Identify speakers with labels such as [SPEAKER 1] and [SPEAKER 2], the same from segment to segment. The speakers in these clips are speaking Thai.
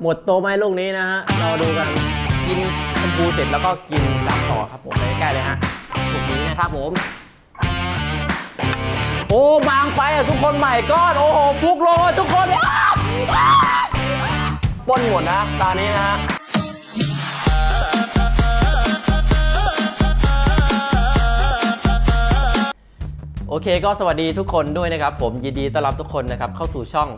[SPEAKER 1] หมดโตไหมลูกนี้นะฮะรอดูกันกินชมพูเสร็จแล้วก็กินดำต่อครับผมใกล้ๆเลยฮะลูกนี้นะครับผม โอ้บางไปอะทุกคนใหม่ก้อนโอ้โหฟุกโลทุกคนป้นหมดนะตอนนี้นะฮะโอเคก็สวัสดีทุกคนด้วยนะครับ ผมยินดีต้อนรับทุกคนนะครับเข้าสู่ช่อง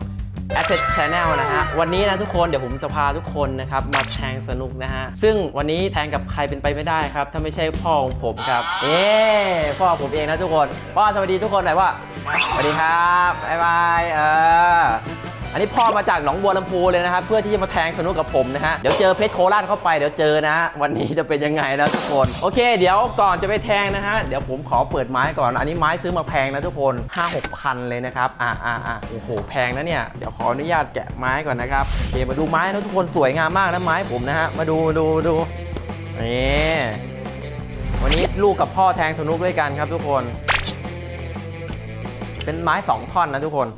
[SPEAKER 1] Asset Channel นะฮะ วันนี้นะทุกคนเดี๋ยวผมจะพาทุกคนนะครับมาแทงสนุกนะฮะ ซึ่งวันนี้แทงกับใครเป็นไปไม่ได้ครับ ถ้าไม่ใช่พ่อของผมครับ เอ๊พ่อผมเองนะทุกคนพ่อสวัสดีทุกคนหน่อยว่าสวัสดีครับบ๊ายบายเออ อันนี้พ่อมาจากหนองบัวลำพูเลยนะครับเพื่อที่จะมาแทงสนุกกับผมนะฮะเดี๋ยวเจอเพชรโคราชเข้าไปเดี๋ยวเจอนะวันนี้จะเป็นยังไงนะทุกคนโอเค เดี๋ยวก่อนจะไปแทงนะฮะเดี๋ยวผมขอเปิดไม้ก่อน อันนี้ไม้ซื้อมาแพงนะทุกคน5 6พันเลยนะครับอ่าอ่าอ่าโอ้โหแพงนะเนี่ยเดี๋ยวขออนุญาตแกะไม้ก่อนนะครับโอเคมาดูไม้นะทุกคนสวยงามมากนะไม้ผมนะฮะมาดูดูดูนี่วันนี้ลูกกับพ่อแทงสนุกด้วยกันครับทุกคน เป็นไม้สองท่อนนะทุกคน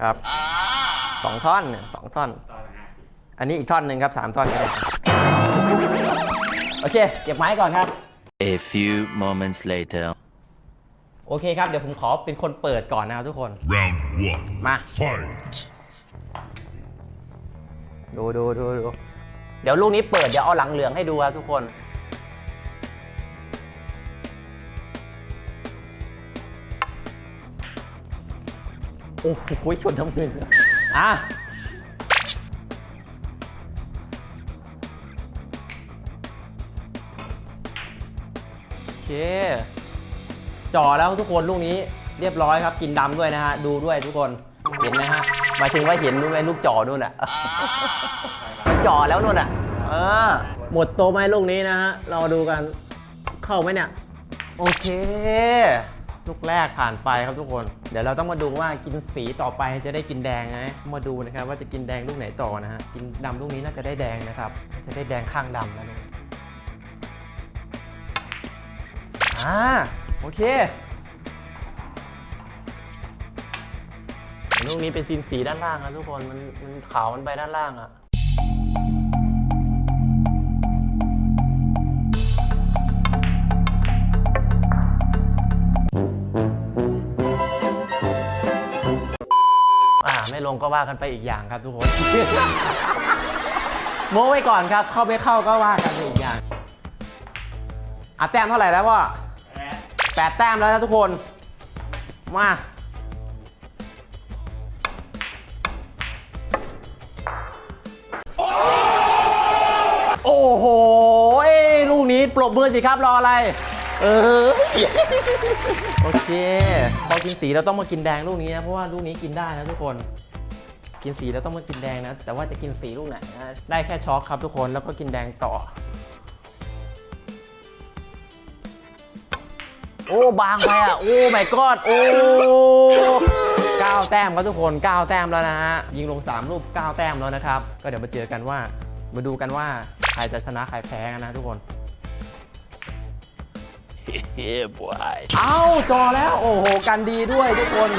[SPEAKER 1] ครับสองท่อนเนี่ยสองท่อน อันนี้อีกท่อนหนึ่งครับสามท่อนก็ได้ครับโอเค เก็บไม้ก่อนครับ
[SPEAKER 2] A few moments later.
[SPEAKER 1] โอเคครับ เดี๋ยวผมขอเป็นคนเปิดก่อนนะครับทุกคน
[SPEAKER 3] Round one.
[SPEAKER 1] มา
[SPEAKER 3] Fight.
[SPEAKER 1] ดูดูดูดูเดี๋ยวลูกนี้เปิด เดี๋ยวเอาหลังเหลืองให้ดูครับทุกคน โอ้โหชนน้ำเงินอะโอเคจ่อแล้วทุกคนลูกนี้เรียบร้อยครับ กินดำด้วยนะฮะ ดูด้วยทุกคนเห็นไหมฮะหมายถึงว่าเห็นนู่นไหมลูกจ่อนู่นอะมันจ่อแล้วนู่นอะเออหมดโตไหมลูกนี้นะฮะเราดูกันเข้าไหมเนี่ย โอเค ลูกแรกผ่านไปครับทุกคน เดี๋ยวเราต้องมาดูว่ากินสีต่อไปจะได้กินแดงไหมมาดูนะครับว่าจะกินแดงลูกไหนต่อนะฮะ กินดำลูกนี้น่าจะได้แดงนะครับ จะได้แดงข้างดำนะลูกอ่าโอเค ลูกนี้เป็นซีนสีด้านล่างครับทุกคน มันมันขาวมันไปด้านล่างอะ ไม่ลงก็ว่ากันไปอีกอย่างครับทุกคน โม้ไว้ก่อนครับ เข้าไม่เข้าก็ว่ากันไปอีกอย่างอะแต้มเท่าไหร่แล้ววะแปดแต้มแล้วนะทุกคน มาโอ้โหเอ้ลูกนี้ปรบมือสิครับรออะไร เออ โอเค พอกินสีเราต้องมากินแดงลูกนี้นะ เพราะว่าลูกนี้กินได้นะทุกคน กินสีแล้วต้องมากินแดงนะ แต่ว่าจะกินสีลูกไหนนะได้แค่ช็อกครับทุกคน แล้วก็กินแดงต่อ โอ้บางไปอะ โอ้ไม่กอดโอ้เก้าแต้มครับทุกคนเก้าแต้มแล้วนะฮะ ยิงลง 3 รูป 9 แต้มแล้วนะครับ ก็เดี๋ยวมาเจอกันว่า มาดูกันว่าใครจะชนะใครแพ้กันนะทุกคน
[SPEAKER 2] Yeah, boy.
[SPEAKER 1] เอ้าจอแล้ว โอ้โห กันดีด้วยทุกคน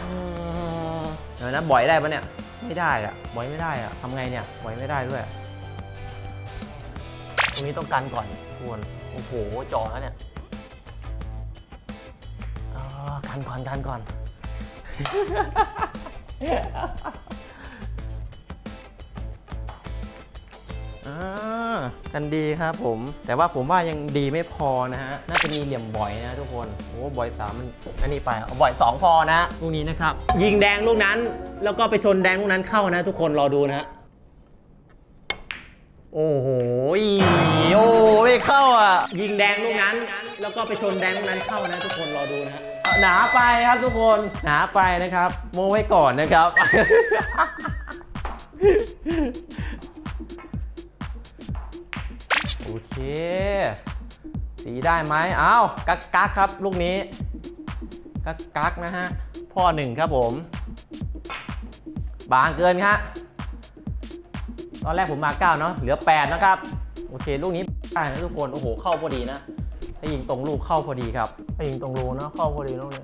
[SPEAKER 1] อืมเดี๋ยวนะบ่อยได้ปะเนี่ย ไม่ได้อะบ่อยไม่ได้อะทำไงเนี่ยบ่อยไม่ได้ด้วย ตรงนี้ต้องกันก่อนทุกคนโอ้โห จอแล้วเนี่ยเออกันก่อนกันก่อน อ่ากันดีครับผม แต่ว่าผมว่ายังดีไม่พอนะฮะ น่าจะมีเหลี่ยมบ่อยนะทุกคน โอ้บ่อยสามมันอันนี้ไปเอาบ่อยสองพอนะลูกนี้นะครับ ยิงแดงลูกนั้น แล้วก็ไปชนแดงลูกนั้นเข้านะ ทุกคนรอดูนะฮะ โอ้โหโอ้ไม่เข้าอะ ยิงแดงลูกนั้น แล้วก็ไปชนแดงลูกนั้นเข้านะ ทุกคนรอดูนะฮะหนาไปครับทุกคนหนาไปนะครับ โมไว้ก่อนนะครับโอ เค สีได้ไหมอ้าวกักกักครับ ลูกนี้กักกักนะฮะพ่อหนึ่งครับผม บางเกินครับตอนแรกผมมา 9 เนาะเหลือ 8 นะครับ โอเค ลูกนี้ได้นะทุกคน โอ้โห เข้าพอดีนะ ถ้ายิงตรงลูกเข้าพอดีครับ ถ้ายิงตรงรูเนาะเข้าพอดีลูกนี้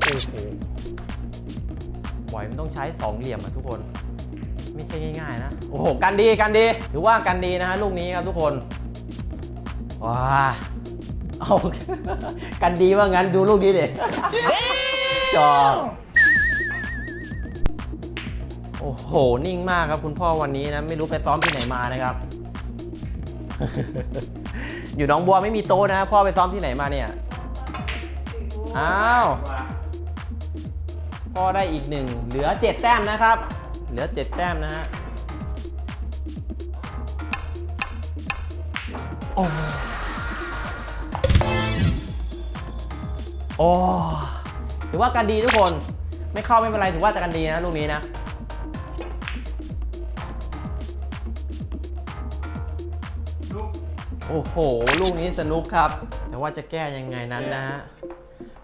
[SPEAKER 1] โอ้โหไหวบ่อยมันต้องใช้สองเหลี่ยมอะทุกคน ไม่ใช่ง่ายๆนะ โอ้โห กันดีกันดี ถือว่ากันดีนะฮะลูกนี้ครับทุกคน ว้า เอากันดีว่างั้นดูลูกนี้ดิจอโอ้โห นิ่งมากครับคุณพ่อวันนี้นะ ไม่รู้ไปซ้อมที่ไหนมานะครับ อยู่น้องบัวไม่มีโต๊ะนะพ่อไปซ้อมที่ไหนมาเนี่ย อ้าว พ่อได้อีกหนึ่ง เหลือ7แต้มนะครับ เหลือ 7 แต้มนะฮะ โอ้โอ้ถือว่ากันดีทุกคน ไม่เข้าไม่เป็นไรถือว่าจะกันดีนะลูกนี้นะ โอ้โห ลูกนี้สนุกครับ แต่ว่าจะแก้ยังไงนั้นนะฮะ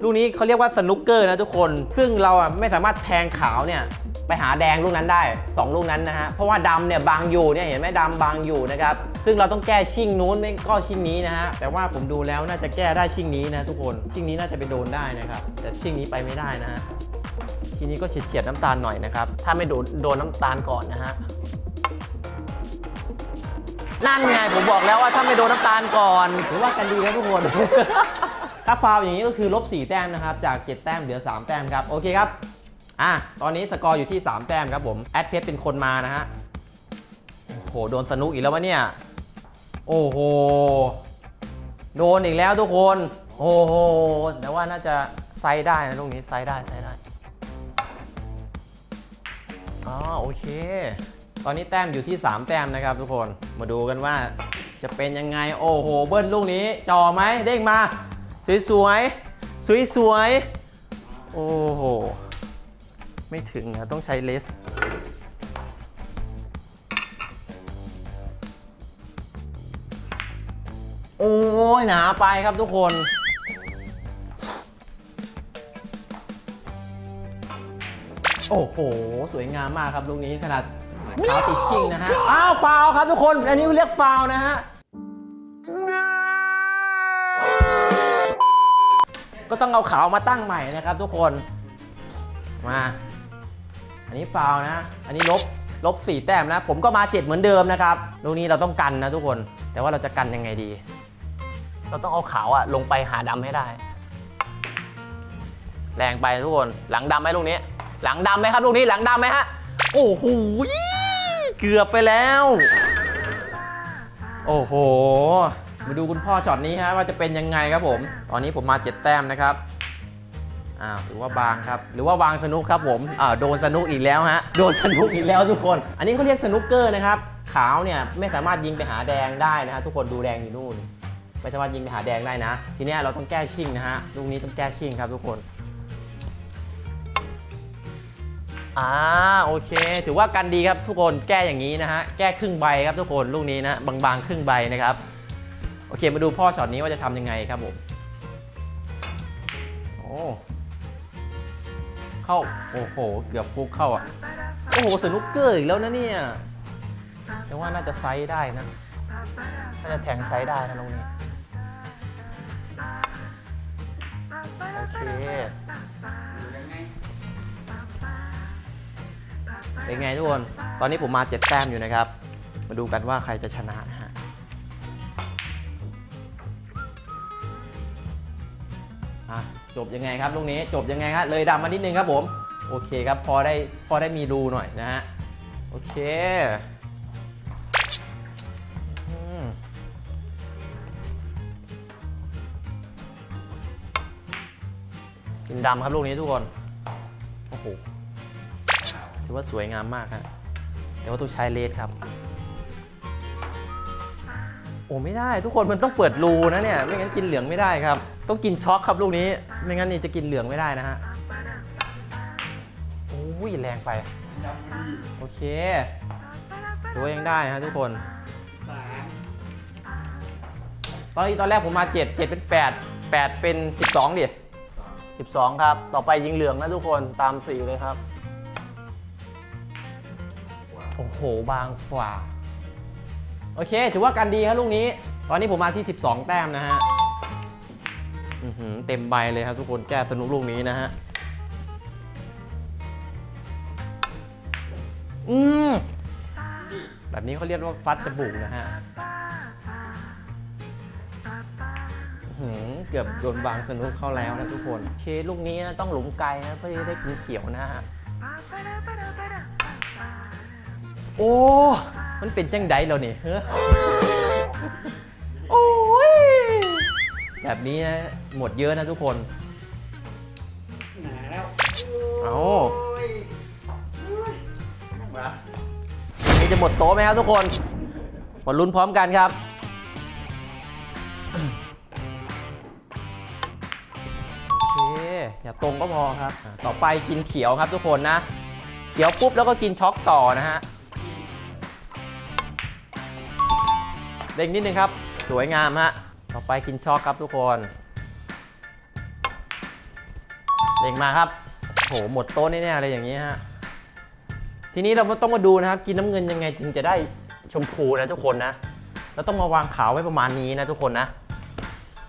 [SPEAKER 1] ลูกนี้เขาเรียกว่าสนุกเกอร์นะทุกคน ซึ่งเราอะไม่สามารถแทงขาวเนี่ย ไปหาแดงลูกนั้นได้ 2 ลูกนั้นนะฮะเพราะว่าดำเนี่ยบางอยู่เนี่ยเห็นไหมดำบางอยู่นะครับซึ่งเราต้องแก้ชิ่งนู้นไม่ก็ชิ่งนี้นะฮะแต่ว่าผมดูแล้วน่าจะแก้ได้ชิ่งนี้นะทุกคนชิ่งนี้น่าจะไปโดนได้นะครับ แต่ชิ่งนี้ไปไม่ได้นะฮะทีนี้ก็เฉียดๆน้ำตาลหน่อยนะครับถ้าไม่โดนโดนน้ำตาลก่อนนะฮะนั่นไงผมบอกแล้วว่าถ้าไม่โดนน้ำตาลก่อนถือว่ากันดีครับทุกคนถ้าฟาวอย่างนี้ก็คือลบ4แต้มนะครับ จาก 7 แต้มเหลือ 3 แต้มครับ โอเคครับ อะตอนนี้สกอร์อยู่ที่ 3 แต้มครับผมแอดเพชรเป็นคนมานะฮะโหโดนสนุกอีกแล้ววะเนี่ย โอ้โห โดนอีกแล้วทุกคน โอ้โห แต่ว่าน่าจะไซด์ได้นะตรงนี้ไซด์ได้ไซด์ได้อ๋อโอเค ตอนนี้แต้มอยู่ที่ 3 แต้มนะครับทุกคน มาดูกันว่าจะเป็นยังไง โอ้โห เบิ้ลลูกนี้จ่อไหมเด้งมา สวยสวยสวยๆโอ้ ไม่ถึงนะต้องใช้เลสโอ้ยหนาไปครับทุกคน โอ้โห สวยงามมากครับลูกนี้ขนาดเท้าติดชิงนะฮะ อ้าว ฟาวล์ครับทุกคน อันนี้เรียกฟาวล์นะฮะ ก็ต้องเอาขาวมาตั้งใหม่นะครับทุกคน มา อันนี้ฟาวนะ อันนี้ลบลบ4แต้มนะ ผมก็มา 7 เหมือนเดิมนะครับลูกนี้เราต้องกันนะทุกคน แต่ว่าเราจะกันยังไงดี เราต้องเอาขาวอะลงไปหาดำให้ได้ แรงไปทุกคน หลังดำไหมลูกนี้ หลังดำไหมครับลูกนี้ หลังดำไหมฮะ โอ้โห เกือบไปแล้ว โอ้โห มาดูคุณพ่อช็อตนี้ฮะว่าจะเป็นยังไงครับผม ตอนนี้ผมมา 7 แต้มนะครับ อ้าวถือว่าบางครับ หรือว่าวางสนุกครับผมอ่าโดนสนุกอีกแล้วฮะ โดนสนุกอีกแล้วทุกคน อันนี้เขาเรียกสนุกเกอร์นะครับ ขาวเนี่ยไม่สามารถยิงไปหาแดงได้นะฮะทุกคนดูแดงอยู่นู่น ไม่สามารถยิงไปหาแดงได้นะ ทีเนี้ยเราต้องแก้ชิงนะฮะ ลูกนี้ต้องแก้ชิงครับทุกคนอ่าโอเค ถือว่ากันดีครับทุกคนแก้อย่างนี้นะฮะ แก้ครึ่งใบครับทุกคนลูกนี้นะบางๆครึ่งใบนะครับ โอเคมาดูพ่อช็อตนี้ว่าจะทำยังไงครับผมโอ้ เข้า โอ้โห เกือบฟุกเข้าอะ โอ้โห สนุกเกอร์อีกแล้วนะเนี่ย แต่ว่าน่าจะไซส์ได้นะ น่าจะแทงไซส์ได้นะตรงนี้ โอเคเป็นไงทุกคน ตอนนี้ผมมา7แต้มอยู่นะครับ มาดูกันว่าใครจะชนะนะ อะจบยังไงครับลูกนี้จบยังไงครับเลยดำมานิดนึงครับผม โอเคครับพอได้พอได้มีรูหน่อยนะฮะโอเคกินดำครับลูกนี้ทุกคน โอ้โห ถือว่าสวยงามมากฮะแต่ว่าต้องใช้เลสครับ โอ้ไม่ได้ทุกคนมันต้องเปิดรูนะเนี่ย ไม่งั้นกินเหลืองไม่ได้ครับ ต้องกินช็อกครับลูกนี้ ไม่งั้นนี่จะกินเหลืองไม่ได้นะฮะโอ้ยแรงไป โอเคถือว่ายังได้ฮะทุกคนตอนนี้ตอนแรกผมมา 7 7 เป็น 8 8 เป็น 12 ดิ 12 ครับ ต่อไปยิงเหลืองนะทุกคนตามสีเลยครับ โอ้โห บางกว่า โอเค ถือว่ากันดีครับลูกนี้ ตอนนี้ผมมาที่ 12 แต้มนะฮะ เต็มใบเลยครับทุกคนแก้สนุกลูกนี้นะฮะอืมแบบนี้เขาเรียกว่าฟัดจมูกนะฮะหือเกือบโดนวางสนุกเข้าแล้วนะทุกคนเคลูกนี้นะต้องหลุมไกลนะเพื่อจะได้กินเขียวนะฮะโอ้ มันเป็นจังไดแล้วนี่เฮ้อ แบบนี้นะหมดเยอะนะทุกคนเอานี่จะหมดโต๊ะไหมครับทุกคนมาลุ้นพร้อมกันครับ โอเค อย่าตรงก็พอครับอะต่อไปกินเขียวครับทุกคนนะ เขียวปุ๊บแล้วก็กินช็อกต่อนะฮะ เด้งนิดนึงครับ สวยงามฮะ ต่อไปกินช็อกครับทุกคนเด้งมาครับโหหมดโต๊ะแน่ๆอะไรอย่างนี้ฮะทีนี้เราต้องมาดูนะครับ กินน้ำเงินยังไงถึงจะได้ชมพูนะทุกคนนะเราต้องมาวางขาวไว้ประมาณนี้นะทุกคนนะ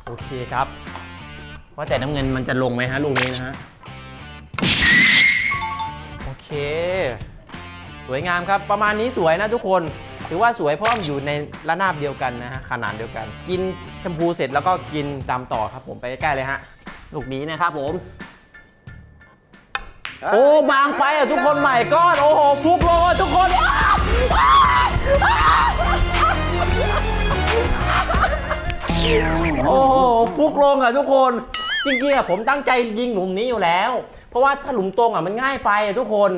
[SPEAKER 1] โอเคครับว่าแต่น้ำเงินมันจะลงไหมฮะลูกนี้นะฮะโอเค สวยงามครับประมาณนี้สวยนะทุกคน ถือว่าสวยเพราะว่ามันอยู่ในระนาบเดียวกันนะฮะขนาดเดียวกัน กินชมพูเสร็จแล้วก็กินตามต่อครับผมไปใกล้ๆเลยฮะลูกนี้นะครับผม โอ้บางไปอะทุกคนใหม่ก้อนโอ้โหฟลุกโลทุกคนอ้าวอ้าวโอ้โหฟลุกลงอะทุกคนจริงๆอะผมตั้งใจยิงหลุมนี้อยู่แล้ว เพราะว่าถ้าหลุมตรงอะมันง่ายไปอะทุกคน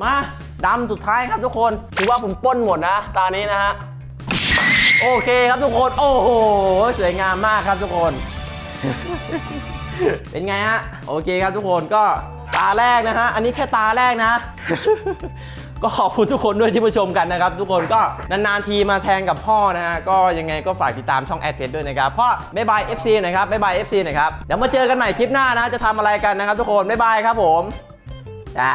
[SPEAKER 1] มาดำสุดท้ายครับทุกคนถือว่าผมป้นหมดนะตอนนี้นะฮะโอเคครับทุกคนโอ้โหสวยงามมากครับทุกคน เป็นไงฮะโอเคครับทุกคนก็ตาแรกนะฮะอันนี้แค่ตาแรกนะ ก็ขอบคุณทุกคนด้วยที่มาชมกันนะครับ ทุกคนก็นานๆทีมาแทงกับพ่อนะฮะก็ยังไงก็ฝากติดตามช่องแอดเฟด้วยนะครับพ่อบายบาย FC หนะครับบายบาย FC หนะครับเดี๋ยวมาเจอกันใหม่คลิปหน้านะ จะทำอะไรกันนะครับ ทุกคนบายบายครับผมจ้า